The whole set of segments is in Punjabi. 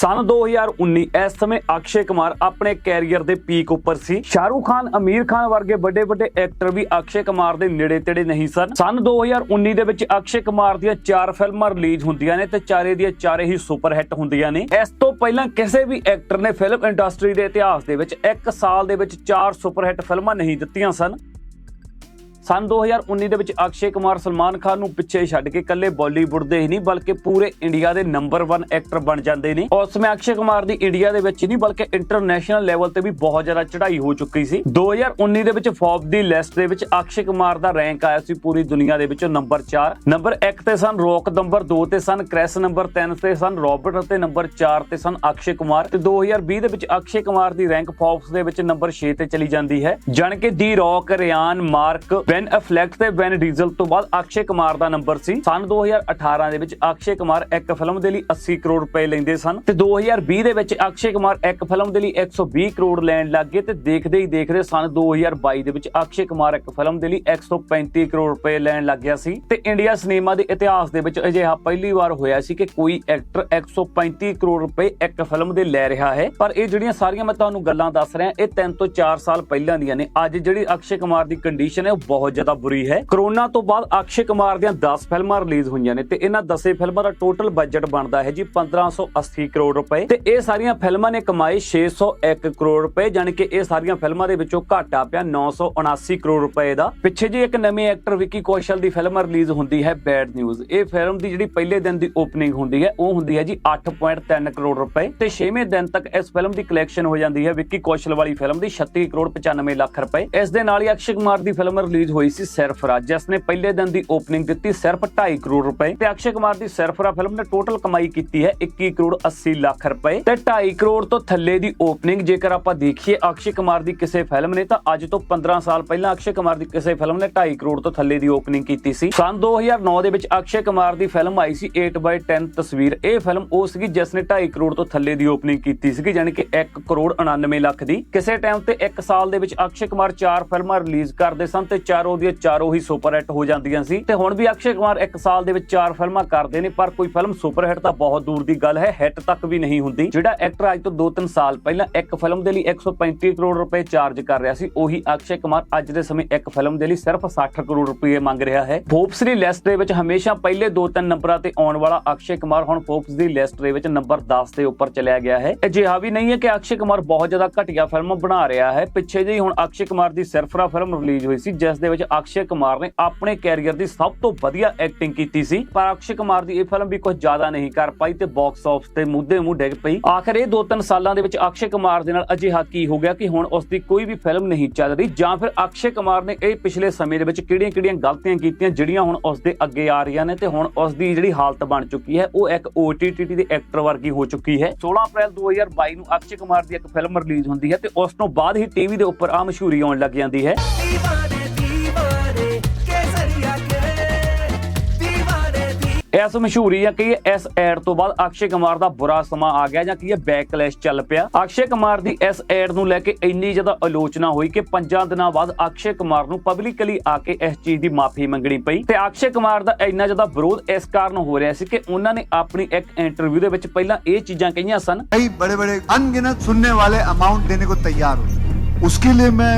ਸਨ 2019 ਇਸ ਸਮੇਂ ਅਕਸ਼ੇ ਕੁਮਾਰ ਆਪਣੇ ਕੈਰੀਅਰ ਦੇ ਪੀਕ ਉੱਪਰ ਸੀ। ਸ਼ਾਹਰੂਖ ਖਾਨ, ਅਮੀਰ ਖਾਨ ਵਰਗੇ ਵੱਡੇ ਵੱਡੇ ਐਕਟਰ ਵੀ ਅਕਸ਼ੇ ਕੁਮਾਰ ਦੇ ਨੇੜੇ ਤੇੜੇ ਨਹੀਂ ਸਨ। ਸਨ 2019 ਦੇ ਵਿੱਚ ਅਕਸ਼ੇ ਕੁਮਾਰ ਦੀਆਂ ਚਾਰ ਫਿਲਮਾਂ ਰਿਲੀਜ਼ ਹੁੰਦੀਆਂ ਨੇ ਤੇ ਚਾਰੇ ਦੀਆਂ ਚਾਰੇ ਹੀ ਸੁਪਰ ਹਿੱਟ ਹੁੰਦੀਆਂ ਨੇ। ਇਸ ਤੋਂ ਪਹਿਲਾਂ ਕਿਸੇ ਵੀ ਐਕਟਰ ਨੇ ਫਿਲਮ ਇੰਡਸਟਰੀ ਦੇ ਇਤਿਹਾਸ ਦੇ ਵਿੱਚ ਇੱਕ ਸਾਲ ਦੇ ਵਿੱਚ ਚਾਰ ਸੁਪਰ ਹਿੱਟ ਫਿਲਮਾਂ ਨਹੀਂ ਦਿੱਤੀਆਂ ਸਨ। ਸਨ 2019 ਦੇ ਵਿੱਚ ਅਕਸ਼ੇ ਕੁਮਾਰ ਸਲਮਾਨ ਖਾਨ ਨੂੰ ਪਿੱਛੇ ਛੱਡ ਕੇ ਇਕੱਲੇ ਬਾਲੀਵੁੱਡ ਦੇ ਹੀ ਨਹੀਂ, ਬਲਕਿ ਪੂਰੇ ਇੰਡੀਆ ਦੇ ਨੰਬਰ 1 ਐਕਟਰ ਬਣ ਜਾਂਦੇ ਨੇ। ਉਸ ਸਮੇਂ ਅਕਸ਼ੇ ਕੁਮਾਰ ਦੀ ਇੰਡੀਆ ਦੇ ਵਿੱਚ ਨਹੀਂ, ਬਲਕਿ ਇੰਟਰਨੈਸ਼ਨਲ ਲੈਵਲ ਤੇ ਵੀ ਬਹੁਤ ਜ਼ਿਆਦਾ ਚੜ੍ਹਾਈ ਹੋ ਚੁੱਕੀ ਸੀ। 2019 ਦੇ ਵਿੱਚ ਫੋਰਬ ਦੀ ਲਿਸਟ ਦੇ ਵਿੱਚ ਅਕਸ਼ੇ ਕੁਮਾਰ ਦਾ ਰੈਂਕ ਆਇਆ ਸੀ ਪੂਰੀ ਦੁਨੀਆ ਦੇ ਵਿੱਚੋਂ ਨੰਬਰ 4 ਨੰਬਰ 1 ਤੇ ਸਨ ਰੋਕ ਨੰਬਰ 2 ਤੇ ਸਨ ਕ੍ਰੈਸ ਨੰਬਰ 3 ਤੇ ਸਨ ਰੌਬਰਟ ਅਤੇ ਨੰਬਰ 4 ਤੇ ਸਨ ਅਕਸ਼ੇ ਕੁਮਾਰ। ਤੇ 2020 ਦੇ ਵਿੱਚ ਅਕਸ਼ੇ ਕੁਮਾਰ ਦੀ ਰੈਂਕ ਫੋਰਬਸ ਦੇ ਵਿੱਚ ਨੰਬਰ 6 ਤੇ ਚਲੀ ਜਾਂਦੀ ਹੈ। ਜਾਣ ਕੇ the Rock Ryan Mark Ben Affleck ਤੇ ਬੈਨ ਡੀਜ਼ਲ ਤੋਂ ਬਾਅਦ ਅਕਸ਼ੇ ਕੁਮਾਰ ਦਾ ਨੰਬਰ ਸੀ। ਸਨ 2018 ਦੇ ਵਿੱਚ ਅਕਸ਼ੇ ਕੁਮਾਰ ਇੱਕ ਫਿਲਮ ਦੇ ਲਈ 80 ਕਰੋੜ ਰੁਪਏ ਲੈਂਦੇ ਸਨ ਤੇ 2020 ਦੇ ਵਿੱਚ ਅਕਸ਼ੇ ਕੁਮਾਰ ਇੱਕ ਫਿਲਮ ਦੇ ਲਈ 120 ਕਰੋੜ ਲੈਣ ਲੱਗ ਤੇ ਦੇਖਦੇ ਹੀ ਦੇਖਦੇ ਸਨ 2022 ਦੇ ਵਿੱਚ ਅਕਸ਼ੇ ਕੁਮਾਰ ਇੱਕ ਫਿਲਮ ਦੇ ਲਈ 135 ਕਰੋੜ ਰੁਪਏ ਲੈਣ ਲੱਗ ਗਿਆ ਸੀ ਤੇ ਇੰਡੀਆ ਸਿਨੇਮਾ ਦੇ ਇਤਿਹਾਸ ਦੇ ਵਿੱਚ ਅਜਿਹਾ ਪਹਿਲੀ ਵਾਰ ਹੋਇਆ ਸੀ ਕਿ ਕੋਈ ਐਕਟਰ 135 ਕਰੋੜ ਰੁਪਏ ਇੱਕ ਫਿਲਮ ਦੇ ਲੈ ਰਿਹਾ ਹੈ। ਪਰ ਇਹ ਜਿਹੜੀਆਂ ਸਾਰੀਆਂ ਮੈਂ ਤੁਹਾਨੂੰ ਗੱਲਾਂ ਦੱਸ ਰਿਹਾ, ਇਹ 3 ਤੋਂ 4 ਸਾਲ ਪਹਿਲਾਂ ਦੀਆਂ ਨੇ। ਅੱਜ ਜਿਹੜੀ ਅਕਸ਼ੇ ਕੁਮਾਰ ਦੀ ਕੰਡੀਸ਼ਨ ਹੈ, ਉਹ ਬਹੁਤ ਜ਼ਿਆਦਾ ਬੁਰੀ ਹੈ। ਕਰੋਨਾ ਤੋਂ ਬਾਅਦ ਅਕਸ਼ੇ ਕੁਮਾਰ ਦੀਆਂ 10 ਫਿਲਮਾਂ ਰਿਲੀਜ਼ ਹੋਈਆਂ ਨੇ ਤੇ ਇਹਨਾਂ 10 ਫਿਲਮਾਂ ਦਾ ਟੋਟਲ ਬਜਟ ਬਣਦਾ ਹੈ ਜੀ 1580 ਕਰੋੜ ਰੁਪਏ। ਤੇ ਇਹ ਸਾਰੀਆਂ ਫਿਲਮਾਂ ਨੇ ਕਮਾਏ 601 ਕਰੋੜ ਰੁਪਏ, ਜਾਣੀ ਕਿ ਇਹ ਸਾਰੀਆਂ ਫਿਲਮਾਂ ਦੇ ਵਿੱਚੋਂ ਘਾਟਾ ਪਿਆ 979 ਕਰੋੜ ਰੁਪਏ ਦਾ। ਪਿੱਛੇ ਜੀ ਇੱਕ ਨਵੇਂ ਐਕਟਰ ਵਿੱਕੀ ਕੌਸ਼ਲ ਦੀ ਫਿਲਮ ਰਿਲੀਜ਼ ਹੁੰਦੀ ਹੈ ਬੈਡ ਨਿਊਜ਼ ਇਹ ਫਿਲਮ ਦੀ ਜਿਹੜੀ ਪਹਿਲੇ ਦਿਨ ਦੀ ਓਪਨਿੰਗ ਹੁੰਦੀ ਹੈ, ਉਹ ਹੁੰਦੀ ਹੈ ਜੀ 8.3 ਕਰੋੜ ਰੁਪਏ। ਤੇ 6ਵੇਂ ਦਿਨ ਤੱਕ ਇਸ ਫਿਲਮ ਦੀ ਕਲੈਕਸ਼ਨ ਹੋ ਜਾਂਦੀ ਹੈ ਵਿੱਕੀ ਕੌਸ਼ਲ ਵਾਲੀ ਫਿਲਮ ਦੀ 36 ਕਰੋੜ 95 ਲੱਖ ਰੁਪਏ। ਇਸ ਦੇ ਨਾਲ ਹੀ ਅਕਸ਼ੇ ਕੁਮਾਰ ਦੀ ਫਿਲਮ ਰਿਲੀਜ਼ ਹੋਈ ਸੀ ਸਰਫਰਾ ਜਿਸ ਨੇ ਪਹਿਲੇ ਦਿਨ ਦੀ ਓਪਨਿੰਗ ਦਿੱਤੀ ਸਿਰਫ 2.5 ਕਰੋੜ ਰੁਪਏ ਤੇ ਅਕਸ਼ੇ ਕੁਮਾਰ ਦੀ ਸਰਫਰਾ ਫਿਲਮ ਨੇ ਟੋਟਲ ਕਮਾਈ ਕੀਤੀ ਹੈ 21 ਕਰੋੜ 80 ਲੱਖ ਰੁਪਏ ਤੇ 2.5 ਕਰੋੜ ਤੋਂ ਥੱਲੇ ਦੀ ਓਪਨਿੰਗ ਜੇਕਰ ਆਪਾਂ ਦੇਖੀਏ ਅਕਸ਼ੇ ਕੁਮਾਰ ਦੀ ਕਿਸੇ ਫਿਲਮ ਨੇ, ਤਾਂ ਅੱਜ ਤੋਂ 15 ਸਾਲ ਪਹਿਲਾਂ ਅਕਸ਼ੇ ਕੁਮਾਰ ਦੀ ਕਿਸੇ ਫਿਲਮ ਨੇ 2.5 ਕਰੋੜ ਤੋਂ ਥੱਲੇ ਦੀ ਓਪਨਿੰਗ ਕੀਤੀ ਸੀ। ਸਨ 2009 ਦੇ ਵਿੱਚ ਅਕਸ਼ੇ ਕੁਮਾਰ ਦੀ ਫਿਲਮ ਆਈ ਸੀ 8/10 ਤਸਵੀਰ। ਇਹ ਫਿਲਮ ਉਹ ਸੀਗੀ ਜਿਸ ਨੇ 2.5 ਕਰੋੜ ਤੋਂ ਥੱਲੇ ਦੀ ਓਪਨਿੰਗ ਕੀਤੀ ਸੀਗੀ ਯਾਨੀ ਕਿ 1 ਕਰੋੜ 99 ਲੱਖ ਦੀ। ਕਿਸੇ ਟਾਈਮ ਤੇ 1 ਸਾਲ ਦੇ ਵਿੱਚ ਅਕਸ਼ੇ ਕੁਮਾਰ 4 ਫਿਲਮਾਂ ਰਿਲੀਜ਼ ਕਰਦੇ ਸਨ ਤੇ ਚਾਰੋਂ ਦੀਆਂ ਚਾਰੋਂ ਹੀ ਸੁਪਰ ਹਿੱਟ ਹੋ ਜਾਂਦੀਆਂ ਸੀ। ਤੇ ਹੁਣ ਵੀ ਅਕਸ਼ੇ ਕੁਮਾਰ 1 ਸਾਲ ਦੇ ਵਿੱਚ 4 ਫਿਲਮਾਂ ਕਰਦੇ ਨੇ, ਪਰ ਕੋਈ ਫਿਲਮ ਸੁਪਰ ਹਿੱਟ ਤਾਂ ਬਹੁਤ ਦੂਰ ਦੀ ਗੱਲ ਹੈ, ਹਿੱਟ ਤੱਕ ਵੀ ਨਹੀਂ ਹੁੰਦੀ। ਜਿਹੜਾ ਐਕਟਰ ਅੱਜ ਤੋਂ 2-3 ਸਾਲ ਪਹਿਲਾਂ ਇੱਕ ਫਿਲਮ ਦੇ ਲਈ 135 ਕਰੋੜ ਰੁਪਏ ਚਾਰਜ ਕਰ ਰਿਹਾ ਸੀ, ਉਹੀ ਅਕਸ਼ੇ ਕੁਮਾਰ ਅੱਜ ਦੇ ਸਮੇਂ ਇੱਕ ਫਿਲਮ ਦੇ ਲਈ ਸਿਰਫ 60 ਕਰੋੜ ਰੁਪਏ ਮੰਗ ਰਿਹਾ ਹੈ। ਫੋਰਬਸ ਦੀ ਲਿਸਟ ਦੇ ਵਿੱਚ ਹਮੇਸ਼ਾ ਪਹਿਲੇ 2-3 ਨੰਬਰਾਂ ਤੇ ਆਉਣ ਵਾਲਾ ਅਕਸ਼ੇ ਕੁਮਾਰ ਹੁਣ ਫੋਰਬਸ ਦੀ ਲਿਸਟ ਦੇ ਵਿੱਚ ਨੰਬਰ 10 ਦੇ ਉੱਪਰ ਚਲਿਆ ਗਿਆ ਹੈ। ਅਜਿਹਾ ਵੀ ਨਹੀਂ ਹੈ ਕਿ ਅਕਸ਼ੇ ਕੁਮਾਰ ਬਹੁਤ ਜ਼ਿਆਦਾ ਘਟੀਆ ਫਿਲਮ ਬਣਾ ਰਿਹਾ ਹੈ। ਪਿੱਛੇ ਜਿਹੀ ਹੁਣ ਅਕਸ਼ੇ ਕੁਮਾਰ ਦੀ ਸਿਰਫਰਾ ਫਿਲਮ ਰਿਲੀਜ਼ ਹੋਈ ਸੀ, ਜਿਸ ਦੇ ਵਿੱਚ ਅਕਸ਼ੇ ਕੁਮਾਰ ਨੇ ਆਪਣੇ ਕੈਰੀਅਰ ਦੀ ਸਭ ਤੋਂ ਵਧੀਆ ਐਕਟਿੰਗ ਕੀਤੀ ਸੀ। ਪਰ ਅਕਸ਼ੇ ਕੁਮਾਰ ਦੀ ਇਹ ਫਿਲਮ ਵੀ ਕੁਝ ਜ਼ਿਆਦਾ ਨਹੀਂ ਕਰ ਪਾਈ ਤੇ ਬਾਕਸ ਆਫਿਸ ਤੇ ਮੁੱਦੇ ਮੂੰਹ ਡਿੱਗ ਪਈ। ਆਖਰ ਇਹ 2-3 ਸਾਲਾਂ ਦੇ ਵਿੱਚ ਅਕਸ਼ੇ ਕੁਮਾਰ ਦੇ ਨਾਲ ਅਜਿਹਾ ਕੀ ਹੋ ਗਿਆ ਕਿ ਹੁਣ ਉਸ ਦੀ ਕੋਈ ਵੀ ਫਿਲਮ ਨਹੀਂ ਚੱਲ ਰਹੀ, ਜਾਂ ਫਿਰ ਅਕਸ਼ੇ ਕੁਮਾਰ ਨੇ ਇਹ ਪਿਛਲੇ ਸਮੇਂ ਦੇ ਵਿੱਚ ਕਿਹੜੀਆਂ-ਕਿਹੜੀਆਂ ਗਲਤੀਆਂ ਕੀਤੀਆਂ ਜਿਹੜੀਆਂ ਹੁਣ ਉਸ ਦੇ ਅੱਗੇ ਆ ਰਹੀਆਂ ਨੇ ਤੇ ਹੁਣ ਉਸ ਦੀ ਜਿਹੜੀ ਹਾਲਤ ਬਣ ਚੁੱਕੀ ਹੈ, ਉਹ ਇੱਕ OTT ਦੇ ਐਕਟਰ ਵਰਗੀ ਹੋ ਚੁੱਕੀ ਹੈ। 16 ਅਪ੍ਰੈਲ 2022 ਨੂੰ ਅਕਸ਼ੇ ਕੁਮਾਰ ਦੀ ਇੱਕ ਫਿਲਮ ਰਿਲੀਜ਼ ਹੁੰਦੀ ਹੈ ਤੇ ਉਸ ਤੋਂ ਬਾਅਦ ਹੀ ਟੀਵੀ ਦੇ ਉੱਪਰ ਆ ਮਸ਼ਹੂਰੀ ਆਉਣ ਲੱਗ ਜਾਂਦੀ ਹੈ। ਇਸ ਮਸ਼ਹੂਰੀ ਜਾਂ ਕਹੀਏ ਇਸ ਐਡ ਤੋਂ ਬਾਅਦ ਅਕਸ਼ੇ ਕੁਮਾਰ ਦਾ ਬੁਰਾ ਸਮਾਂ ਆ ਗਿਆ ਜਾਂ ਕਹੀਏ ਬੈਕਲੈਸ਼ ਚੱਲ ਪਿਆ? ਅਕਸ਼ੇ ਕੁਮਾਰ ਦੀ ਇਸ ਐਡ ਨੂੰ ਲੈ ਕੇ ਇੰਨੀ ਜ਼ਿਆਦਾ ਆਲੋਚਨਾ ਹੋਈ ਕਿ ਪੰਜਾਂ ਦਿਨਾਂ ਬਾਅਦ ਅਕਸ਼ੇ ਕੁਮਾਰ ਨੂੰ ਪਬਲਿਕਲੀ ਆ ਕੇ ਇਸ ਚੀਜ਼ ਦੀ ਮਾਫੀ ਮੰਗਣੀ ਪਈ। ਤੇ ਅਕਸ਼ੇ ਕੁਮਾਰ ਦਾ ਇੰਨਾ ਜ਼ਿਆਦਾ ਵਿਰੋਧ ਇਸ ਕਾਰਨ ਹੋ ਰਿਹਾ ਸੀ ਕਿ ਉਹਨਾਂ ਨੇ ਆਪਣੀ ਇੱਕ ਇੰਟਰਵਿਊ ਦੇ ਵਿੱਚ ਪਹਿਲਾਂ ਇਹ ਚੀਜ਼ਾਂ ਕਹੀਆਂ ਸਨ। ਕਈ ਬੜੇ ਬੜੇ ਅਨਗਿਣਤ ਸੁਣਨੇ ਵਾਲੇ ਅਮਾਉਂਟ ਦੇਣੇ ਕੋ ਤਿਆਰ ਹੋਏ ਉਸਕੇ ਲਈ ਮੈਂ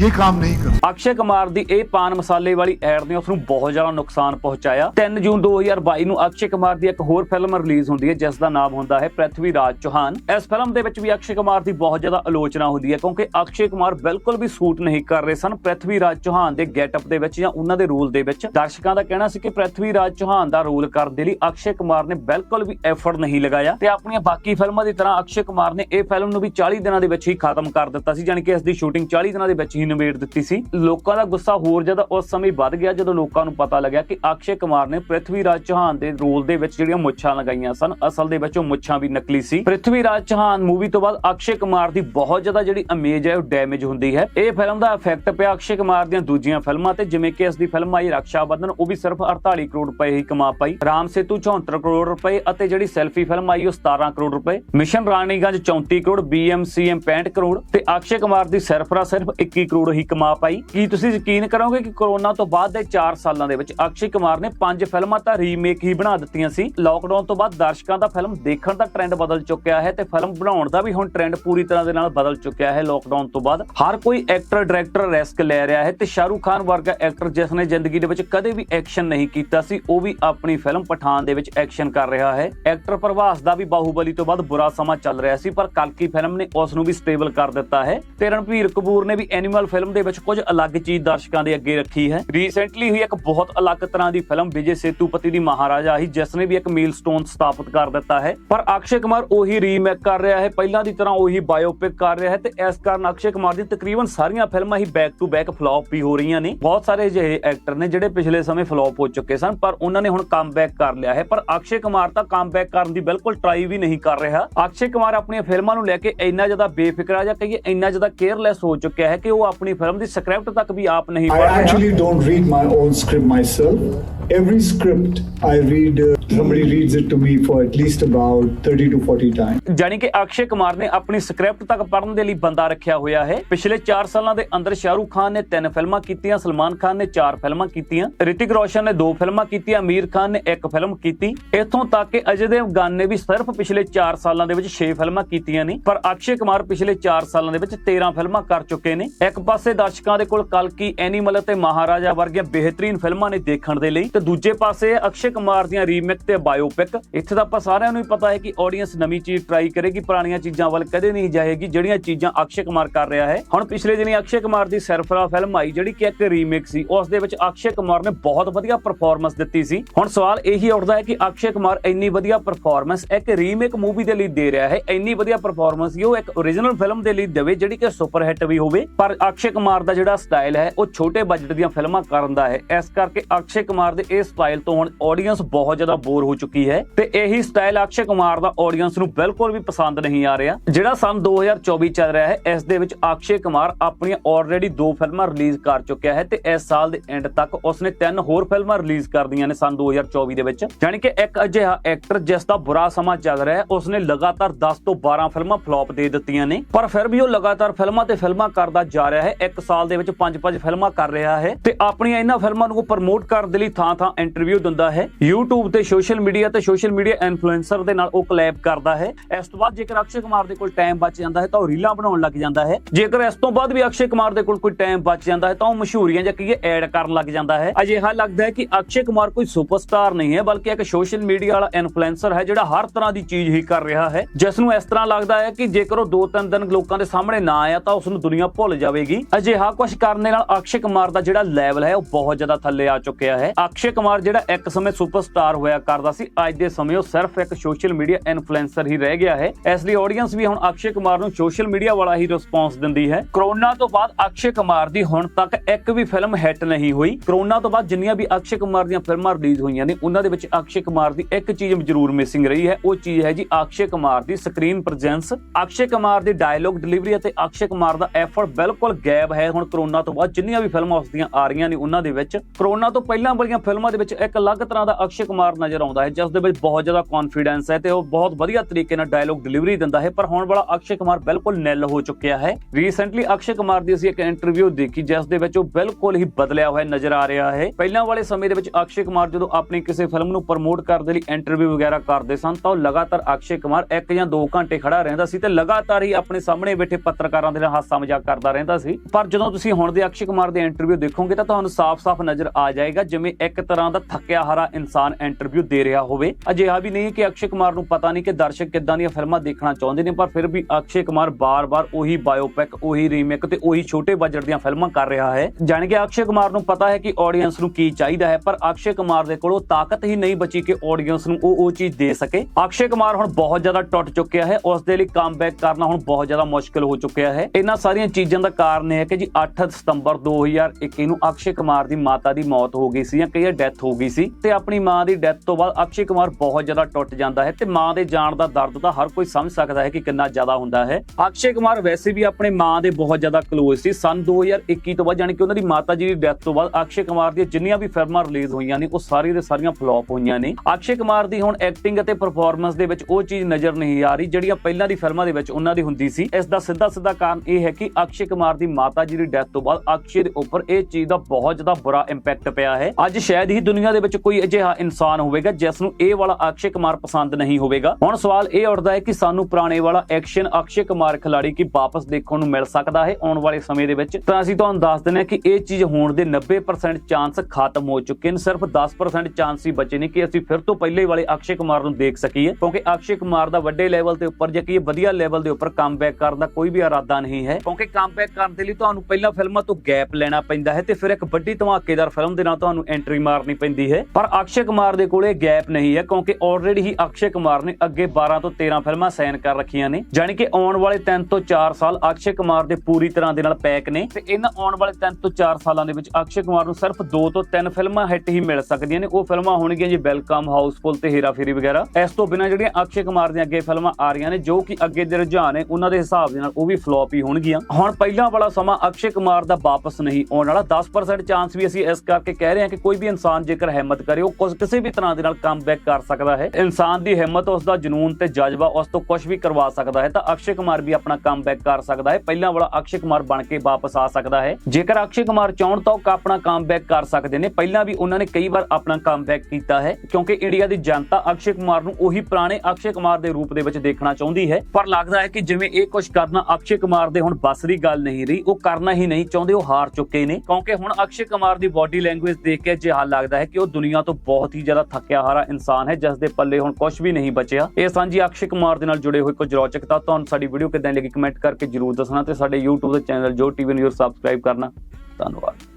ਇਹ ਕੰਮ ਨਹੀਂ ਕਰਦਾ ਅਕਸ਼ੇ ਕੁਮਾਰ ਦੀ ਇਹ ਪਾਨ ਮਸਾਲੇ ਵਾਲੀ ਐਡ ਨੇ ਉਸ ਨੂੰ ਬਹੁਤ ਜ਼ਿਆਦਾ ਨੁਕਸਾਨ ਪਹੁੰਚਾਇਆ। 3 ਜੂਨ 2022 ਨੂੰ ਅਕਸ਼ੇ ਕੁਮਾਰ ਦੀ ਇੱਕ ਹੋਰ ਫਿਲਮ ਰਿਲੀਜ਼ ਹੁੰਦੀ ਹੈ, ਜਿਸ ਦਾ ਨਾਮ ਹੁੰਦਾ ਹੈ ਪ੍ਰithvi ਰਾਜ ਚੌਹਾਨ। ਇਸ ਫਿਲਮ ਦੇ ਵਿੱਚ ਵੀ ਅਕਸ਼ੇ ਕੁਮਾਰ ਦੀ ਬਹੁਤ ਜ਼ਿਆਦਾ ਆਲੋਚਨਾ ਹੁੰਦੀ ਹੈ, ਕਿਉਂਕਿ ਅਕਸ਼ੇ ਕੁਮਾਰ ਬਿਲਕੁਲ ਵੀ ਸੂਟ ਨਹੀਂ ਕਰ ਰਹੇ ਸਨ। ਪ੍ਰithvi ਰਾਜ ਚੌਹਾਨ ਦੇ ਗੈਟਅਪ ਦੇ ਵਿੱਚ ਜਾਂ ਉਹਨਾਂ ਦੇ ਰੋਲ ਦੇ ਵਿੱਚ ਦਰਸ਼ਕਾਂ ਦਾ ਕਹਿਣਾ ਸੀ ਕਿ ਪ੍ਰithvi ਰਾਜ ਚੌਹਾਨ ਦਾ ਰੋਲ ਕਰਨ ਦੇ ਲਈ ਅਕਸ਼ੇ ਕੁਮਾਰ ਨੇ ਬਿਲਕੁਲ ਵੀ ਐਫਰਟ ਨਹੀਂ ਲਗਾਇਆ। ਤੇ ਆਪਣੀਆਂ ਬਾਕੀ ਫਿਲਮਾਂ ਦੀ ਤਰ੍ਹਾਂ ਅਕਸ਼ੇ ਕੁਮਾਰ ਨੇ ਇਹ ਫਿਲਮ ਨੂੰ ਵੀ 40 ਦਿਨਾਂ ਦੇ ਵਿੱਚ ਹੀ ਖਤਮ ਕਰ ਦਿੱਤਾ ਸੀ ਜਾਨਕਿ ਇਸ ਦੀ ਸ਼ੂਟਿੰਗ 40 ਦਿਨਾਂ ਦੇ ਵਿੱਚ ਹੀ ਨਿਬੇੜ ਦਿੱਤੀ ਸੀ। ਲੋਕਾਂ ਦਾ ਗੁੱਸਾ ਹੋਰ ਜ਼ਿਆਦਾ ਉਸ ਸਮੇਂ ਵੱਧ ਗਿਆ ਜਦੋਂ ਲੋਕਾਂ ਨੂੰ ਪਤਾ ਲੱਗਿਆ ਕਿ ਅਕਸ਼ੇ ਕੁਮਾਰ ਨੇ ਪ੍ਰਿਥਵੀ ਰਾਜ ਚੌਹਾਨ ਦੇ ਰੋਲ ਦੇ ਵਿੱਚ ਜਿਹੜੀਆਂ ਮੁੱਛਾਂ ਲਗਾਈਆਂ ਸਨ, ਅਸਲ ਦੇ ਵਿੱਚ ਉਹ ਮੁੱਛਾਂ ਵੀ ਨਕਲੀ ਸੀ। ਪ੍ਰਿਥਵੀ ਰਾਜ ਚੌਹਾਨ ਮੂਵੀ ਤੋਂ ਬਾਅਦ ਅਕਸ਼ੇ ਕੁਮਾਰ ਦੀ ਬਹੁਤ ਜ਼ਿਆਦਾ ਜਿਹੜੀ ਇਮੇਜ ਹੈ, ਉਹ ਡੈਮੇਜ ਹੁੰਦੀ ਹੈ। ਇਹ ਫਿਲਮ ਦਾ ਇਫੈਕਟ ਪਿਆ ਅਕਸ਼ੇ ਕੁਮਾਰ ਦੀਆਂ ਦੂਜੀਆਂ ਫਿਲਮਾਂ ਤੇ, ਜਿਵੇਂ ਕਿ ਇਸ ਦੀ ਫਿਲਮ ਆਈ ਰਕਸ਼ਾ ਬੰਧਨ ਉਹ ਵੀ ਸਿਰਫ 48 ਕਰੋੜ ਰੁਪਏ ਹੀ ਕਮਾ ਪਾਈ। ਰਾਮ ਸੇਤੂ 74 ਕਰੋੜ ਰੁਪਏ ਅਤੇ ਜਿਹੜੀ ਸੈਲਫੀ ਫਿਲਮ ਆਈ, ਉਹ 17 ਕਰੋੜ ਰੁਪਏ। ਮਿਸ਼ਨ ਰਾਣੀਗੰਜ 34 ਕਰੋੜ BMCM 65 ਕਰੋੜ ਤੇ ਅਕਸ਼ੇ ਕੁਮਾਰ ਦੀ ਸਰਫਰਾ ਸਿਰਫ 21 ਕਰੋੜ ਹੀ ਕਮਾ ਪਾਈ। ਕੀ ਤੁਸੀਂ ਯਕੀਨ ਕਰੋਗੇ ਕਿ ਕੋਰੋਨਾ ਤੋਂ ਬਾਅਦ ਦੇ 4 ਸਾਲਾਂ ਦੇ ਵਿੱਚ ਅਕਸ਼ੇ ਕੁਮਾਰ ਨੇ ਪੰਜ ਫਿਲਮਾਂ ਤਾਂ ਰੀਮੇਕ ਹੀ ਬਣਾ ਦਿੱਤੀਆਂ ਸੀ। ਲਾਕਡਾਊਨ ਤੋਂ ਬਾਅਦ ਦਰਸ਼ਕਾਂ ਦਾ ਫਿਲਮ ਦੇਖਣ ਦਾ ਟ੍ਰੈਂਡ ਬਦਲ ਚੁੱਕਿਆ ਹੈ ਤੇ ਫਿਲਮ ਬਣਾਉਣ ਦਾ ਵੀ ਹੁਣ ਟ੍ਰੈਂਡ ਪੂਰੀ ਤਰ੍ਹਾਂ ਦੇ ਨਾਲ ਬਦਲ ਚੁੱਕਿਆ ਹੈ ਲਾਕਡਾਊਨ ਤੋਂ ਬਾਅਦ। ਹਰ ਕੋਈ ਐਕਟਰ ਡਾਇਰੈਕਟਰ ਰਿਸਕ ਲੈ ਰਿਹਾ ਹੈ ਤੇ ਸ਼ਾਹਰੂਖ ਖਾਨ ਵਰਗਾ ਐਕਟਰ ਜਿਸ ਨੇ ਜ਼ਿੰਦਗੀ ਦੇ ਵਿੱਚ ਕਦੇ ਵੀ ਐਕਸ਼ਨ ਨਹੀਂ ਕੀਤਾ ਸੀ, ਉਹ ਵੀ ਆਪਣੀ ਫਿਲਮ ਪਠਾਨ ਦੇ ਵਿੱਚ ਐਕਸ਼ਨ ਕਰ ਰਿਹਾ ਹੈ। ਐਕਟਰ ਪ੍ਰਭਾਸ ਦਾ ਵੀ ਬਾਹੂਬਲੀ ਤੋਂ ਬਾਅਦ ਬੁਰਾ ਸਮਾਂ ਚੱਲ ਰਿਹਾ ਸੀ, ਪਰ ਕਲਕੀ ਫਿਲਮ ਨੇ ਉਸ ਨੂੰ ਵੀ ਸਟੇਬਲ ਕਰ ਦਿੱਤਾ ਹੈ। ਤੇ ਰਣਵੀਰ ਕਪੂਰ ਨੇ ਵੀ ਐਨੀਮਲ ਫਿਲਮ ਦੇ ਵਿੱਚ ਕੁਝ ਅਲੱਗ ਚੀਜ਼ ਦਰਸ਼ਕਾਂ ਦੇ ਅੱਗੇ ਰੱਖੀ ਹੈ। ਰੀਸੈਂਟਲੀ ਹੋਈ ਇੱਕ ਬਹੁਤ ਅਲੱਗ ਤਰ੍ਹਾਂ ਦੀ ਫਿਲਮ ਵਿਜੇ ਸੇਤੂਪਤੀ ਦੀ ਮਹਾਰਾਜਾ ਹੀ ਜਿਸ ਨੇ ਵੀ ਇੱਕ ਮੀਲਸਟੋਨ ਸਥਾਪਿਤ ਕਰ ਦਿੱਤਾ ਹੈ। ਪਰ ਅਕਸ਼ੇ ਕੁਮਾਰ ਉਹੀ ਰੀਮੇਕ ਕਰ ਰਿਹਾ ਹੈ, ਪਹਿਲਾਂ ਦੀ ਤਰ੍ਹਾਂ ਉਹੀ ਬਾਇਓਪਿਕ ਕਰ ਰਿਹਾ ਹੈ ਤੇ ਇਸ ਕਾਰਨ ਅਕਸ਼ੇ ਕੁਮਾਰ ਦੀ ਤਕਰੀਬਨ ਸਾਰੀਆਂ ਫਿਲਮਾਂ ਹੀ ਬੈਕ ਟੂ ਬੈਕ ਫਲॉप ਵੀ ਹੋ ਰਹੀਆਂ ਨੇ। ਬਹੁਤ ਸਾਰੇ ਅਜਿਹੇ ਐਕਟਰ ਨੇ ਜਿਹੜੇ ਪਿਛਲੇ ਸਮੇਂ ਫਲॉप ਹੋ ਚੁੱਕੇ ਸਨ, ਪਰ ਉਹਨਾਂ ਨੇ ਹੁਣ ਕਮਬੈਕ ਕਰ ਲਿਆ ਹੈ। ਪਰ ਅਕਸ਼ੇ ਕੁਮਾਰ ਤਾਂ ਕਮਬੈਕ ਕਰਨ ਦੀ ਬਿਲਕੁਲ ਟਰਾਈ ਵੀ ਨਹੀਂ ਕਰ ਰਿਹਾ। ਅਕਸ਼ੇ ਕੁਮਾਰ ਆਪਣੀਆਂ ਫਿਲਮਾਂ ਨੂੰ ਲੈ ਕੇ ਇੰਨਾ ਜ਼ਿਆਦਾ ਬੇਫਿਕਰਾ ਜਾਂ ਕਹੀਏ ਇੰਨਾ ਜ਼ਿਆਦਾ ਕੇਅਰਲੈਸ ਹੋ ਚੁੱਕਿਆ ਹੈ ਕਿ ਉਹ ਆਪਣੀ ਫਿਲਮ ਦੀ ਸਕ੍ਰਿਪਟ ਤੱਕ ਵੀ ਆਪ ਨਹੀਂ I ਪੜ੍ਹ ਰਿਹਾ actually don't read my own script myself. Every script I read, uh, somebody reads it to me for at least about 30 to 40 times. ਜਾਣੀ ਕਿ ਅਕਸ਼ੇ ਕੁਮਾਰ ਨੇ ਆਪਣੀ ਸਕ੍ਰਿਪਟ ਤੱਕ ਪੜਨ ਦੇ ਲਈ ਬੰਦਾ ਰੱਖਿਆ ਹੋਇਆ ਹੈ। ਪਿਛਲੇ 4 ਸਾਲਾਂ ਦੇ ਅੰਦਰ ਸ਼ਾਹਰੂਖ ਖਾਨ ਨੇ 3 ਫਿਲਮਾਂ ਕੀਤੀਆਂ, ਸਲਮਾਨ ਖਾਨ ਨੇ 4 ਫਿਲਮਾਂ ਕੀਤੀਆਂ, ਰਿਤਿਕ ਰੋਸ਼ਨ ਨੇ 2 ਫਿਲਮਾਂ ਕੀਤੀਆਂ, ਅਮੀਰ ਖਾਨ ਨੇ 1 ਫਿਲਮ ਕੀਤੀ। ਇੱਥੋਂ ਤੱਕ ਕਿ ਅਜੇ ਦੇਵਗਨ ਨੇ ਵੀ ਸਿਰਫ ਪਿਛਲੇ 4 ਸਾਲਾਂ ਦੇ ਵਿੱਚ 6 ਫਿਲਮਾਂ ਕੀਤੀਆਂ ਨੇ, ਪਰ ਅਕਸ਼ੇ ਕੁਮਾਰ ਪਿਛਲੇ 4 ਸਾਲਾਂ ਦੇ ਵਿੱਚ 13 ਫਿਲਮਾਂ ਕਰ ਚੁੱਕੇ ਨੇ। ਇੱਕ ਪਾਸੇ ਦਰਸ਼ਕਾਂ ਦੇ ਕੋਲ ਕਲਕੀ, ਐਨੀਮਲ ਅਤੇ ਮਹਾਰਾਜਾ ਵਰਗੀਆਂ ਬਿਹਤਰੀਨ ਫਿਲਮਾਂ ਨੇ ਦੇਖਣ ਦੇ ਲਈ ਤੇ ਦੂਜੇ ਪਾਸੇ ਅਕਸ਼ੇ ਕੁਮਾਰ ਦੀਆਂ ਰੀਮੇਕ ਕਾਸਮਿਕ ਤੇ ਬਾਇਓਪਿਕ ਇੱਥੇ ਤਾਂ ਆਪਾਂ ਸਾਰਿਆਂ ਨੂੰ ਹੀ ਪਤਾ ਹੈ ਕਿ ਆਡੀਅנס ਨਵੀਂ ਚੀਜ਼ ਟਰਾਈ ਕਰੇਗੀ, ਪੁਰਾਣੀਆਂ ਚੀਜ਼ਾਂ ਵੱਲ ਕਦੇ ਨਹੀਂ ਜਾਏਗੀ, ਜਿਹੜੀਆਂ ਚੀਜ਼ਾਂ ਅਕਸ਼ੇ ਕੁਮਾਰ ਕਰ ਰਿਹਾ ਹੈ। ਹੁਣ ਪਿਛਲੇ ਦਿਨੀ ਅਕਸ਼ੇ ਕੁਮਾਰ ਦੀ ਸਰਫਰਾ ਫਿਲਮ ਆਈ, ਜਿਹੜੀ ਕਿ ਇੱਕ ਰੀਮੇਕ ਸੀ, ਉਸ ਦੇ ਵਿੱਚ ਅਕਸ਼ੇ ਕੁਮਾਰ ਨੇ ਬਹੁਤ ਵਧੀਆ ਪਰਫਾਰਮੈਂਸ ਦਿੱਤੀ ਸੀ। ਹੁਣ ਸਵਾਲ ਇਹੀ ਉੱਠਦਾ ਹੈ ਕਿ ਅਕਸ਼ੇ ਕੁਮਾਰ ਇੰਨੀ ਵਧੀਆ ਪਰਫਾਰਮੈਂਸ ਇੱਕ ਰੀਮੇਕ ਮੂਵੀ ਦੇ ਲਈ ਦੇ ਰਿਹਾ ਹੈ, ਇੰਨੀ ਵਧੀਆ ਪਰਫਾਰਮੈਂਸ ਉਹ ਇੱਕ origignal ਫਿਲਮ ਦੇ ਲਈ ਦੇਵੇ, ਜਿਹੜੀ ਕਿ ਸੁਪਰ ਹਿੱਟ ਵੀ ਹੋਵੇ। ਪਰ ਅਕਸ਼ੇ ਕੁਮਾਰ ਦਾ ਜਿਹੜਾ ਸਟਾਈਲ ਹੈ, ਉਹ ਛੋਟੇ ਬਜਟ ਦੀਆਂ ਫਿਲਮਾਂ ਕਰਨ ਦਾ ਹੈ। ਇਸ ਕਰਕੇ ਅਕਸ਼ੇ ਕੁਮਾਰ ਦੇ ਇਸ ਸਟਾਈਲ ਤੋਂ ਹੁਣ ਆਡੀਅנס ਬਹੁਤ ਜ਼ਿਆਦਾ ਬੋਰ ਹੋ ਚੁੱਕੀ ਹੈ ਤੇ ਇਹੀ ਸਟਾਈਲ ਅਕਸ਼ੇ ਕੁਮਾਰ ਦਾ ਆਡੀਅנס ਨੂੰ ਬਿਲਕੁਲ ਵੀ ਪਸੰਦ ਨਹੀਂ ਆ ਰਿਹਾ, ਜਿਹੜਾ ਸਨ 2024 ਚੱਲ ਰਿਹਾ ਹੈ, ਇਸ ਦੇ ਵਿੱਚ ਅਕਸ਼ੇ ਕੁਮਾਰ ਆਪਣੀਆਂ ਆਲਰੇਡੀ ਦੋ ਫਿਲਮਾਂ ਰਿਲੀਜ਼ ਕਰ ਚੁੱਕਿਆ ਹੈ ਤੇ ਇਸ ਸਾਲ ਦੇ ਐਂਡ ਤੱਕ ਉਸਨੇ ਤਿੰਨ ਹੋਰ ਫਿਲਮਾਂ ਰਿਲੀਜ਼ ਕਰਦੀਆਂ ਨੇ ਸਨ 2024 ਦੇ ਵਿੱਚ। ਜਾਨੀ ਕਿ ਇੱਕ ਅਜਿਹਾ ਐਕਟਰ ਜਿਸ ਦਾ ਬੁਰਾ ਸਮਾਂ ਚੱਲ ਰਿਹਾ ਹੈ, ਉਸਨੇ ਲਗਾਤਾਰ 10 ਤੋਂ 12 ਫਿਲਮਾਂ ਫਲॉप ਦੇ ਦਿੱਤੀਆਂ ਨੇ, ਪਰ ਫਿਰ ਵੀ ਉਹ ਲਗਾਤਾਰ ਫਿਲਮਾਂ ਤੇ ਫਿਲਮਾਂ ਕਰਦਾ ਜਾ ਰਿਹਾ ਹੈ, ਇੱਕ ਸਾਲ ਦੇ ਵਿੱਚ 5-5 ਫਿਲਮਾਂ ਕਰ ਰਿਹਾ ਹੈ ਤੇ ਆਪਣੀਆਂ ਇਹਨਾਂ ਫਿਲਮਾਂ ਨੂੰ ਪ੍ਰਮੋਟ ਕਰਨ ਦੇ ਲਈ ਥਾਂ-ਥਾਂ ਇੰਟਰਵਿਊ ਦਿੰਦਾ ਹੈ, YouTube ਤੇ ਸੋਸ਼ਲ ਮੀਡੀਆ ਤੇ ਸੋਸ਼ਲ ਮੀਡੀਆ ਇਨਫਲੂਐਂਸਰ ਦੇ ਨਾਲ ਉਹ ਕੋਲੈਬ ਕਰਦਾ ਹੈ। ਇਸ ਤੋਂ ਬਾਅਦ ਜੇਕਰ ਅਕਸ਼ੇ ਕੁਮਾਰ ਦੇ ਕੋਲ ਟਾਈਮ ਬਚ ਜਾਂਦਾ ਹੈ ਤਾਂ ਉਹ ਰੀਲਾਂ ਬਣਾਉਣ ਲੱਗ ਜਾਂਦਾ ਹੈ। ਜੇਕਰ ਇਸ ਤੋਂ ਬਾਅਦ ਵੀ ਅਕਸ਼ੇ ਕੁਮਾਰ ਦੇ ਕੋਲ ਕੋਈ ਟਾਈਮ ਬਚ ਜਾਂਦਾ ਹੈ ਤਾਂ ਉਹ ਮਸ਼ਹੂਰੀਆਂ ਜਾਂ ਕਹੀਏ ਐਡ ਕਰਨ ਲੱਗ ਜਾਂਦਾ ਹੈ। ਅਜਿਹਾ ਲੱਗਦਾ ਹੈ ਕਿ ਅਕਸ਼ੇ ਕੁਮਾਰ ਕੋਈ ਸੁਪਰਸਟਾਰ ਨਹੀਂ ਹੈ, ਬਲਕਿ ਇੱਕ ਸੋਸ਼ਲ ਮੀਡੀਆ ਵਾਲਾ ਇਨਫਲੂਐਂਸਰ ਹੈ ਜਿਹੜਾ ਹਰ ਤਰ੍ਹਾਂ ਦੀ ਚੀਜ਼ ਹੀ ਕਰ ਰਿਹਾ ਹੈ। ਜਿਸ ਨੂੰ ਇਸ ਤਰ੍ਹਾਂ ਲੱਗਦਾ ਹੈ ਕਿ ਜੇਕਰ ਉਹ ਦੋ ਤਿੰਨ ਦਿਨ ਲੋਕਾਂ ਦੇ ਸਾਹਮਣੇ ਨਾ ਆਇਆ ਤਾਂ ਉਸ ਨੂੰ ਦੁਨੀਆ ਭੁੱਲ ਜਾਵੇਗੀ। ਅਜਿਹਾ ਕੁਝ ਕਰਨ ਦੇ ਨਾਲ ਅਕਸ਼ੇ ਕੁਮਾਰ ਦਾ ਜਿਹੜਾ ਲੈਵਲ ਹੈ ਉਹ ਬਹੁਤ ਜ਼ਿਆਦਾ ਥੱਲੇ ਆ ਚੁੱਕਿਆ ਹੈ। ਅਕਸ਼ੇ ਕੁਮਾਰ ਜਿਹੜਾ ਇੱਕ ਸਮੇਂ ਸੁਪਰਸਟਾਰ ਹੋਇਆ ਕਰਦਾ ਸੀ। ਅੱਜ ਦੇ ਸਮੇਂ ਉਹ ਸਿਰਫ ਇੱਕ ਸੋਸ਼ਲ ਮੀਡੀਆ ਇਨਫਲੂਐਂਸਰ ਹੀ ਰਹਿ ਗਿਆ ਹੈ। ਇਸ ਲਈ ਆਡੀਅנס ਵੀ ਹੁਣ ਅਕਸ਼ੇ ਕੁਮਾਰ ਨੂੰ ਸੋਸ਼ਲ ਮੀਡੀਆ ਵਾਲਾ ਹੀ ਰਿਸਪੌਂਸ ਦਿੰਦੀ ਹੈ। ਕਰੋਨਾ ਤੋਂ ਬਾਅਦ ਅਕਸ਼ੇ ਕੁਮਾਰ ਦੀ ਹੁਣ ਤੱਕ ਇੱਕ ਵੀ ਫਿਲਮ ਹਿੱਟ ਨਹੀਂ ਹੋਈ। ਕਰੋਨਾ ਤੋਂ ਬਾਅਦ ਜਿੰਨੀਆਂ ਵੀ ਅਕਸ਼ੇ ਕੁਮਾਰ ਦੀਆਂ ਫਿਲਮਾਂ ਰਿਲੀਜ਼ ਹੋਈਆਂ ਨੇ, ਉਹਨਾਂ ਦੇ ਵਿੱਚ ਅਕਸ਼ੇ ਕੁਮਾਰ ਦੀ ਇੱਕ ਚੀਜ਼ ਜ਼ਰੂਰ ਮਿਸਿੰਗ ਰਹੀ ਹੈ। ਉਹ ਚੀਜ਼ ਹੈ ਜੀ ਅਕਸ਼ੇ ਕੁਮਾਰ ਦੀ ਸਕਰੀਨ ਪ੍ਰੈਜ਼ੈਂਸ ਅਕਸ਼ੇ ਕੁਮਾਰ ਦੀ ਡਾਇਲੌਗ ਡਿਲੀਵਰੀ ਅਤੇ ਅਕਸ਼ੇ ਕੁਮਾਰ ਦਾ ਐਫਰਟ ਬਿਲਕੁਲ ਗੈਪ ਹੈ। ਹੁਣ ਕਰੋਨਾ ਤੋਂ ਬਾਅਦ ਜਿੰਨੀਆਂ ਵੀ ਫਿਲਮਾਂ ਉਸ ਦੀਆਂ ਆ ਰਹੀਆਂ ਨੇ, ਉਹਨਾਂ ਦੇ ਵਿੱਚ ਕਰੋਨਾ ਤੋਂ ਪਹਿਲਾਂ ਵਾਲੀਆਂ ਫਿਲਮਾਂ ਦੇ ਵਿੱਚ ਇੱਕ ਅਲੱਗ ਤਰ੍ਹਾਂ ਦਾ ਅਕਸ਼ੇ ਕੁਮਾਰ ਨਜ਼ਰ ਆਉਂਦਾ ਹੈ, ਜਿਸ ਦੇ ਵਿੱਚ ਬਹੁਤ ਜ਼ਿਆਦਾ ਕੌਨਫੀਡੈਂਸ ਹੈ ਤੇ ਉਹ ਬਹੁਤ ਵਧੀਆ ਤਰੀਕੇ ਨਾਲ ਡਾਇਲੌਗ ਡਿਲੀਵਰੀ ਦਿੰਦਾ ਹੈ, ਪਰ ਹੁਣ ਵਾਲਾ ਅਕਸ਼ੇ ਕੁਮਾਰ ਬਿਲਕੁਲ ਨਿਲ ਹੋ ਚੁੱਕਿਆ ਹੈ। ਰੀਸੈਂਟਲੀ ਅਕਸ਼ੇ ਕੁਮਾਰ ਦੀ ਅਸੀਂ ਇੱਕ ਇੰਟਰਵਿਊ ਦੇਖੀ, ਜਿਸ ਦੇ ਵਿੱਚ ਉਹ ਬਿਲਕੁਲ ਹੀ ਬਦਲਿਆ ਹੋਇਆ ਨਜ਼ਰ ਆ ਰਿਹਾ ਹੈ। ਪਹਿਲਾਂ ਵਾਲੇ ਸਮੇਂ ਦੇ ਵਿੱਚ ਅਕਸ਼ੇ ਕੁਮਾਰ ਜਦੋਂ ਆਪਣੀ ਕਿਸੇ ਫਿਲਮ ਨੂੰ ਪ੍ਰਮੋਟ ਕਰਦੇ ਲਈ ਇੰਟਰਵਿਊ ਵਗੈਰਾ ਕਰਦੇ ਸਨ, ਤਾਂ ਉਹ ਲਗਾਤਾਰ ਅਕਸ਼ੇ ਕੁਮਾਰ 1 ਜਾਂ 2 ਘੰਟੇ ਖੜਾ ਰਹਿੰਦਾ ਸੀ ਤੇ ਲਗਾਤਾਰ ਹੀ ਆਪਣੇ ਸਾਹਮਣੇ ਬੈਠੇ ਪੱਤਰਕਾਰਾਂ ਦੇ ਨਾਲ ਹਾਸਾ ਮਜ਼ਾਕ ਕਰਦਾ ਰਹਿੰਦਾ ਸੀ। ਪਰ ਜਦੋਂ ਤੁਸੀਂ ਹੁਣ ਦੇ ਅਕਸ਼ੇ ਕੁਮਾਰ ਦੇ ਇੰਟਰਵਿਊ ਦੇਖੋਗੇ ਤਾਂ ਤੁਹਾਨੂੰ ਸਾਫ਼-ਸਾਫ਼ ਨਜ਼ਰ ਆ ਜਾਏਗਾ, ਜਿਵੇਂ ਇੱਕ ਤਰ੍ਹਾਂ ਦਾ ਥੱਕਿਆ ਹਾਰਾ ਇਨਸਾਨ ਇੰਟਰਵਿਊ ਇੰਟਰਵਿਊ ਦੇ ਰਿਹਾ ਹੋਵੇ। ਅਜਿਹਾ ਵੀ ਨਹੀਂ ਕਿ ਅਕਸ਼ੇ ਕੁਮਾਰ ਨੂੰ ਪਤਾ ਨਹੀਂ ਕਿ ਦਰਸ਼ਕ ਕਿੱਦਾਂ ਦੀਆਂ ਫਿਲਮਾਂ ਦੇਖਣਾ ਚਾਹੁੰਦੇ ਨੇ, ਪਰ ਫਿਰ ਵੀ ਅਕਸ਼ੇ ਕੁਮਾਰ ਬਾਰ-ਬਾਰ ਉਹੀ ਬਾਇਓਪਿਕ ਉਹੀ ਰੀਮੇਕ ਤੇ ਉਹੀ ਛੋਟੇ ਬਜਟ ਦੀਆਂ ਫਿਲਮਾਂ ਕਰ ਰਿਹਾ ਹੈ। ਜਾਣ ਕੇ ਅਕਸ਼ੇ ਕੁਮਾਰ ਨੂੰ ਪਤਾ ਹੈ ਕਿ ਆਡੀਅנס ਨੂੰ ਕੀ ਚਾਹੀਦਾ ਹੈ, ਪਰ ਅਕਸ਼ੇ ਕੁਮਾਰ ਦੇ ਕੋਲ ਤਾਕਤ ਹੀ ਨਹੀਂ ਬਚੀ ਕਿ ਆਡੀਅנס ਨੂੰ ਉਹ ਉਹ ਚੀਜ਼ ਦੇ ਸਕੇ। ਅਕਸ਼ੇ ਕੁਮਾਰ ਹੁਣ ਬਹੁਤ ਜ਼ਿਆਦਾ ਟੁੱਟ ਚੁੱਕਿਆ ਹੈ, ਉਸ ਦੇ ਲਈ ਕਮਬੈਕ ਕਰਨਾ ਹੁਣ ਬਹੁਤ ਜ਼ਿਆਦਾ ਮੁਸ਼ਕਲ ਹੋ ਚੁੱਕਿਆ ਹੈ। ਇਹਨਾਂ ਸਾਰੀਆਂ ਚੀਜ਼ਾਂ ਦਾ ਕਾਰਨ ਇਹ ਹੈ ਕਿ ਜੀ 8 ਸਤੰਬਰ 2021 ਨੂੰ ਅਕਸ਼ੇ ਕੁਮਾਰ ਦੀ ਮਾਤਾ ਦੀ ਮੌਤ ਹੋ ਗਈ ਸੀ ਜਾਂ ਕਈ ਡੈਥ ਹੋ ਗਈ ਸੀ ਤੇ ਆਪਣੀ ਮਾਂ ਦੀ ਡੈਥ ਤੋਂ ਬਾਅਦ ਅਕਸ਼ੇ ਕੁਮਾਰ ਬਹੁਤ ਜ਼ਿਆਦਾ ਟੁੱਟ ਜਾਂਦਾ ਹੈ ਤੇ ਮਾਂ ਦੇ ਜਾਣ ਦਾ ਦਰਦ ਤਾਂ ਹਰ ਕੋਈ ਸਮਝ ਸਕਦਾ ਹੈ ਕਿ ਕਿੰਨਾ ਜ਼ਿਆਦਾ ਹੁੰਦਾ ਹੈ। ਅਕਸ਼ੇ ਕੁਮਾਰ ਵੈਸੇ ਵੀ ਆਪਣੇ ਮਾਂ ਦੇ ਬਹੁਤ ਜ਼ਿਆਦਾ ਕਲੋਜ਼ ਸੀ। ਸਨ 2021 ਤੋਂ ਬਾਅਦ ਜਾਣੀ ਕਿ ਉਹਨਾਂ ਦੀ ਮਾਤਾ ਜੀ ਦੀ ਡੈਥ ਤੋਂ ਬਾਅਦ ਅਕਸ਼ੇ ਕੁਮਾਰ ਦੀਆਂ ਜਿੰਨੀਆਂ ਵੀ ਫਿਲਮਾਂ ਰਿਲੀਜ਼ ਹੋਈਆਂ ਨੇ, ਉਹ ਸਾਰੀ ਦੇ ਸਾਰੀਆਂ ਫਲॉप ਹੋਈਆਂ ਨੇ। ਅਕਸ਼ੇ ਕੁਮਾਰ ਦੀ ਹੁਣ ਐਕਟਿੰਗ ਅਤੇ ਪਰਫਾਰਮੈਂਸ ਦੇ ਵਿੱਚ ਉਹ ਚੀਜ਼ ਨਜ਼ਰ ਨਹੀਂ ਆ ਰਹੀ, ਜਿਹੜੀਆਂ ਪਹਿਲਾਂ ਦੀ ਫਿਲਮਾਂ ਦੇ ਵਿੱਚ ਉਹਨਾਂ ਦੀ ਹੁੰਦੀ ਸੀ। ਇਸ ਦਾ ਸਿੱਧਾ ਸਿੱਧਾ ਕਾਰਨ ਇਹ ਹੈ ਕਿ ਅਕਸ਼ੇ ਕੁਮਾਰ ਦੀ ਮਾਤਾ ਜੀ ਦੀ ਡੈਥ ਤੋਂ ਬਾਅਦ ਅਕਸ਼ੇ ਦੇ ਉੱਪਰ ਇਹ ਚੀਜ਼ ਦਾ ਬਹੁਤ ਜ਼ਿਆਦਾ ਬੁਰਾ ਇੰਪੈਕਟ ਪਿਆ ਹੈ। ਅੱਜ ਸ਼ਾਇਦ ਹੀ ਦੁਨੀਆ ਦੇ ਵਿੱਚ ਕੋਈ ਅਜਿਹਾ ਇਨਸਾਨ ਹੋਵੇ ਹੋਵੇਗਾ, ਜਿਸ ਨੂੰ ਇਹ ਵਾਲਾ ਅਕਸ਼ੇ ਕੁਮਾਰ ਪਸੰਦ ਨਹੀਂ ਹੋਵੇਗਾ। ਹੁਣ ਸਵਾਲ ਇਹ ਉੱਠਦਾ ਹੈ ਕਿ ਸਾਨੂੰ ਪੁਰਾਣੇ ਵਾਲਾ ਐਕਸ਼ਨ ਅਕਸ਼ੇ ਕੁਮਾਰ ਖਿਲਾੜੀ ਕੀ ਵਾਪਸ ਦੇਖਣ ਨੂੰ ਮਿਲ ਸਕਦਾ ਹੈ ਆਉਣ ਵਾਲੇ ਸਮੇਂ ਦੇ ਵਿੱਚ? ਤਾਂ ਅਸੀਂ ਤੁਹਾਨੂੰ ਦੱਸ ਦਿੰਦੇ ਹਾਂ ਕਿ ਇਹ ਚੀਜ਼ ਹੋਣ ਦੇ 90% ਚਾਂਸ ਖਤਮ ਹੋ ਚੁੱਕੇ ਨੇ। ਸਿਰਫ 10% ਚਾਂਸ ਹੀ ਬਚੇ ਨੇ ਕਿ ਅਸੀਂ ਫਿਰ ਤੋਂ ਪਹਿਲੇ ਵਾਲੇ ਅਕਸ਼ੇ ਕੁਮਾਰ ਨੂੰ ਦੇਖ ਸਕੀਏ। ਕਿਉਂਕਿ ਅਕਸ਼ੇ ਕੁਮਾਰ ਦਾ ਵੱਡੇ ਲੈਵਲ ਤੇ ਉੱਪਰ ਜੇ ਕਿ ਵਧੀਆ ਲੈਵਲ ਦੇ ਉੱਪਰ ਕਮਬੈਕ ਕਰਨ ਦਾ ਕੋਈ ਵੀ ਇਰਾਦਾ ਨਹੀਂ ਹੈ। ਕਿਉਂਕਿ ਕਮਬੈਕ ਕਰਨ ਦੇ ਲਈ ਤੁਹਾਨੂੰ ਪਹਿਲਾਂ ਫਿਲਮਾਂ ਤੋਂ ਗੈਪ ਲੈਣਾ ਪੈਂਦਾ ਹੈ ਤੇ ਫਿਰ ਇੱਕ ਵੱਡੀ ਧਮਾਕੇਦਾਰ ਫਿਲਮ ਦੇ ਨਾਲ ਤੁਹਾਨੂੰ ਐਂਟਰੀ ਮਾਰਨੀ ਪੈਂਦੀ ਹੈ। ਪਰ ਅਕਸ਼ੇ ਕੁਮਾਰ ਦੇ ਕੋਲੇ ਗੈਪ ਨਹੀਂ ਹੈ, ਕਿਉਂਕਿ ਆਲਰੇਡੀ ਹੀ ਅਕਸ਼ੇ ਕੁਮਾਰ ਨੇ ਅੱਗੇ 12 ਤੋਂ 13 ਫਿਲਮਾਂ ਸਾਈਨ ਕਰ ਰੱਖੀਆਂ ਨੇ। ਜਾਣੀ ਕਿ ਆਉਣ ਵਾਲੇ 3 ਤੋਂ 4 ਸਾਲ ਅਕਸ਼ੇ ਕੁਮਾਰ ਦੇ ਪੂਰੀ ਤਰ੍ਹਾਂ ਦੇ ਨਾਲ ਪੈਕ ਨੇ ਤੇ ਇਹਨਾਂ ਆਉਣ ਵਾਲੇ 3 ਤੋਂ 4 ਸਾਲਾਂ ਦੇ ਵਿੱਚ ਅਕਸ਼ੇ ਕੁਮਾਰ ਨੂੰ ਸਿਰਫ 2 ਤੋਂ 3 ਫਿਲਮਾਂ ਹਿੱਟ ਹੀ ਮਿਲ ਸਕਦੀਆਂ ਨੇ। ਉਹ ਫਿਲਮਾਂ ਹੋਣਗੀਆਂ ਜੀ ਵੈਲਕਮ, ਹਾਊਸਫੁੱਲ ਤੇ ਹੇਰਾ ਫੇਰੀ ਵਗੈਰਾ। ਇਸ ਤੋਂ ਬਿਨਾਂ ਜਿਹੜੀਆਂ ਅਕਸ਼ੇ ਕੁਮਾਰ ਦੀਆਂ ਅੱਗੇ ਫਿਲਮਾਂ ਆ ਰਹੀਆਂ ਨੇ, ਜੋ ਕਿ ਅੱਗੇ ਦੇ ਰੁਝਾਨ ਨੇ, ਉਹਨਾਂ ਦੇ ਹਿਸਾਬ ਦੇ ਨਾਲ ਉਹ ਵੀ ਫਲॉप ਹੀ ਹੋਣਗੀਆਂ। ਹੁਣ ਪਹਿਲਾਂ ਵਾਲਾ ਸਮਾਂ ਅਕਸ਼ੇ ਕੁਮਾਰ ਦਾ ਵਾਪਸ ਨਹੀਂ ਆਉਣ ਵਾਲਾ। 10% ਚਾਂਸ ਵੀ ਅਸੀਂ ਇਸ ਕਰਕੇ ਕਹਿ ਰਹੇ ਹਾਂ ਕਿ ਕੋਈ ਵੀ ਇਨਸਾਨ ਜੇਕਰ ਹਿੰਮਤ ਕਰੇ, ਉਹ ਕਿਸੇ ਵੀ ਤਰ੍ਹਾਂ ਦੇ ਨਾਲ ਕਮਬੈਕ ਕਰ ਸਕਦਾ ਹੈ। ਇਨਸਾਨ ਦੀ ਹਿੰਮਤ ਉਸ ਦਾ ਜਨੂਨ ਤੇ ਜਜ਼ਬਾ ਉਸ ਤੋਂ ਕੁਝ ਵੀ ਕਰਵਾ ਸਕਦਾ ਹੈ ਤਾਂ ਅਕਸ਼ੇ ਕੁਮਾਰ ਵੀ ਆਪਣਾ ਕਮਬੈਕ ਕਰ ਸਕਦਾ ਹੈ। ਪਹਿਲਾਂ ਵਾਲਾ ਅਕਸ਼ੇ ਕੁਮਾਰ ਬਣ ਕੇ ਵਾਪਸ ਆ ਸਕਦਾ ਹੈ। ਜੇਕਰ ਅਕਸ਼ੇ ਕੁਮਾਰ ਚਾਹਣ ਤਾਂ ਉਹ ਆਪਣਾ ਕਮਬੈਕ ਕਰ ਸਕਦੇ ਨੇ। ਪਹਿਲਾਂ ਵੀ ਉਹਨਾਂ ਨੇ ਕਈ ਵਾਰ ਆਪਣਾ ਕਮਬੈਕ ਕੀਤਾ ਹੈ, ਕਿਉਂਕਿ ਇੰਡੀਆ ਦੀ ਜਨਤਾ ਅਕਸ਼ੇ ਕੁਮਾਰ ਨੂੰ ਉਹੀ ਪੁਰਾਣੇ ਅਕਸ਼ੇ ਕੁਮਾਰ ਦੇ ਰੂਪ ਦੇ ਵਿੱਚ ਦੇਖਣਾ ਚਾਹੁੰਦੀ ਹੈ। ਪਰ ਲੱਗਦਾ ਹੈ ਕਿ ਜਿਵੇਂ ਇਹ ਕੁਝ ਕਰਨਾ ਅਕਸ਼ੇ ਕੁਮਾਰ ਦੇ ਹੁਣ ਬਸ ਦੀ ਗੱਲ ਨਹੀਂ ਰਹੀ, ਉਹ ਕਰਨਾ ਹੀ ਨਹੀਂ ਚਾਹੁੰਦੇ, ਉਹ ਹਾਰ ਚੁੱਕੇ ਨੇ। ਕਿਉਂਕਿ ਹੁਣ ਅਕਸ਼ੇ ਕੁਮਾਰ ਦੀ ਬਾਡੀ ਲੈਂਗੁਏਜ ਦੇਖ ਕੇ ਜਿਹਾ ਲੱਗਦਾ ਹੈ ਕਿ ਉਹ ਦੁਨੀਆ ਤੋਂ ਬਹੁਤ ਹੀ ਜ਼ਿਆਦਾ ਥੱਕਿਆ ਹਾਰਾ ਇਨਸਾਨ ਹੈ ਜਿਸ ਦੇ ਪੱਲੇ ਹੁਣ ਕੁਝ ਵੀ ਨਹੀਂ ਬਚਿਆ। ਇਹ ਸਾਂਝੀ ਅਕਸ਼ੇ ਕੁਮਾਰ ਦੇ ਨਾਲ ਜੁੜੇ ਹੋਏ ਕੁਝ ਰੌਚਕਤਾ ਤੁਹਾਨੂੰ ਸਾਡੀ ਵੀਡੀਓ ਕਿਦਾਂ ਲੱਗੀ ਕਮੈਂਟ ਕਰਕੇ ਜਰੂਰ ਦੱਸਣਾ ਤੇ ਸਾਡੇ YouTube ਦੇ ਚੈਨਲ ਜੋ ਟੀਵੀ ਨਿਊਜ਼ ਸਬਸਕ੍ਰਾਈਬ ਕਰਨਾ। ਧੰਨਵਾਦ।